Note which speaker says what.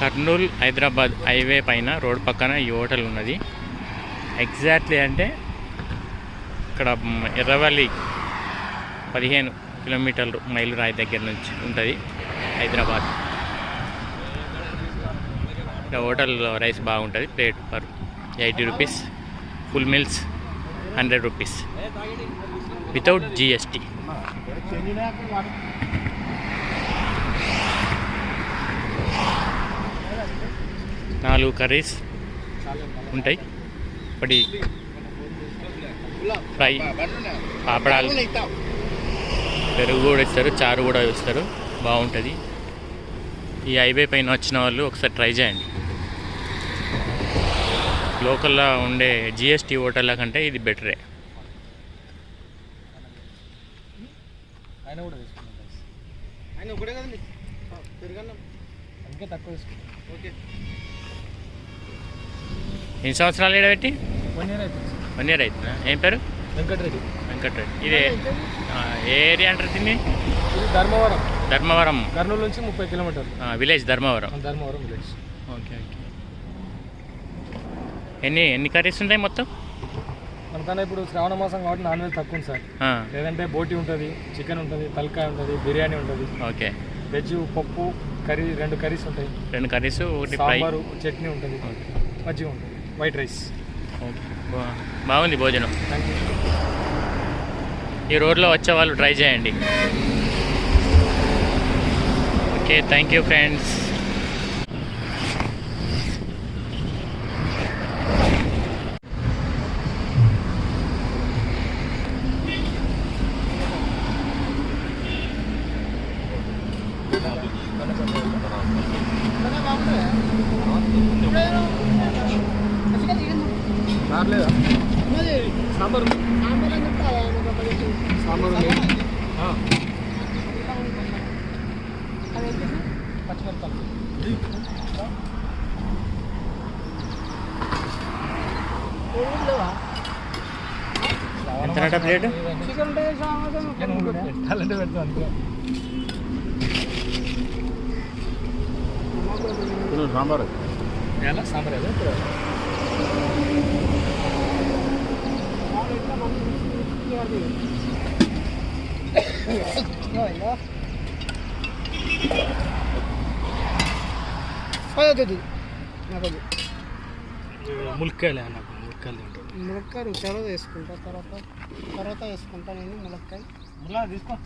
Speaker 1: Kurnool Hyderabad highway పైన road పక్కన ఈ హోటల్ ఉన్నది. ఎగ్జాక్ట్లీ అంటే ఇక్కడ ఎర్రవల్లి పదిహేను కిలోమీటర్లు మైలు రాయి దగ్గర నుంచి ఉంటుంది హైదరాబాద్. ఇక్కడ హోటల్లో రైస్ బాగుంటుంది plate per eighty rupees full meals hundred rupees. Without GST. నాలుగు కర్రీస్ ఉంటాయి. ఒకటి ఫ్రై పాపడాలు పెరుగు కూడా ఇస్తారు చారు కూడా ఇస్తారు బాగుంటుంది. ఈ హైవే పైన వచ్చిన వాళ్ళు ఒకసారి ట్రై చేయండి. లోకల్లో ఉండే జిఎస్టీ హోటళ్ళ కంటే ఇది బెటరే.
Speaker 2: ఆయన
Speaker 3: ఒకటే కదండి. పెరుగన్నం
Speaker 2: అందుకే తక్కువ
Speaker 3: ఓకే.
Speaker 1: ఎన్ని సంవత్సరాలు ఏడబెట్టి
Speaker 2: వన్ ఇయర్ అయిపోయింది సార్.
Speaker 1: వన్ ఇయర్ అవుతుందా ఏం పేరు?
Speaker 2: వెంకటరెడ్డి.
Speaker 1: వెంకట్రెడ్డి. ఇదే ఏ ఏరియా అంటారు దీన్ని?
Speaker 2: ధర్మవరం.
Speaker 1: ధర్మవరం.
Speaker 2: కర్నూలు నుంచి ముప్పై కిలోమీటర్లు.
Speaker 1: Village Dharmavaram.
Speaker 2: Dharmavaram village.
Speaker 1: Okay okay. ఎన్ని ఎన్ని కర్రీస్ ఉంటాయి మొత్తం?
Speaker 2: మనకన్నా ఇప్పుడు శ్రావణ మాసం కాబట్టి నాన్ వెజ్ తక్కువ ఉంది సార్. లేదంటే బోటి ఉంటుంది చికెన్ ఉంటుంది తలకాయ ఉంటుంది బిర్యానీ ఉంటుంది.
Speaker 1: ఓకే.
Speaker 2: వెజ్ పప్పు కర్రీ రెండు కర్రీస్ ఉంటాయి.
Speaker 1: రెండు కర్రీస్ ఒకటి
Speaker 2: సాంబారు చట్నీ ఉంటుంది. మజ్జిగ ఉంటుంది. White rice.
Speaker 1: బాగుంది భోజనం. ఈ రోడ్లో వచ్చే వాళ్ళు ట్రై చేయండి. ఓకే థ్యాంక్ యూ ఫ్రెండ్స్
Speaker 2: రాలేదా సాంబార్. సాంబార్
Speaker 1: ఎంతనట ప్లేట్?
Speaker 3: చికెన్
Speaker 2: చికెన్ ఉంటుంది. పెట్టాలంటే పెడతాం ఎలా ఇప్పుడు ములక్కాయలే నాకు ములక్కాయలు తింటాను
Speaker 3: ములక్కాయ తర్వాత వేసుకుంటా తర్వాత తర్వాత వేసుకుంటా నేను ములక్కాయ
Speaker 2: ములా తీసుకో.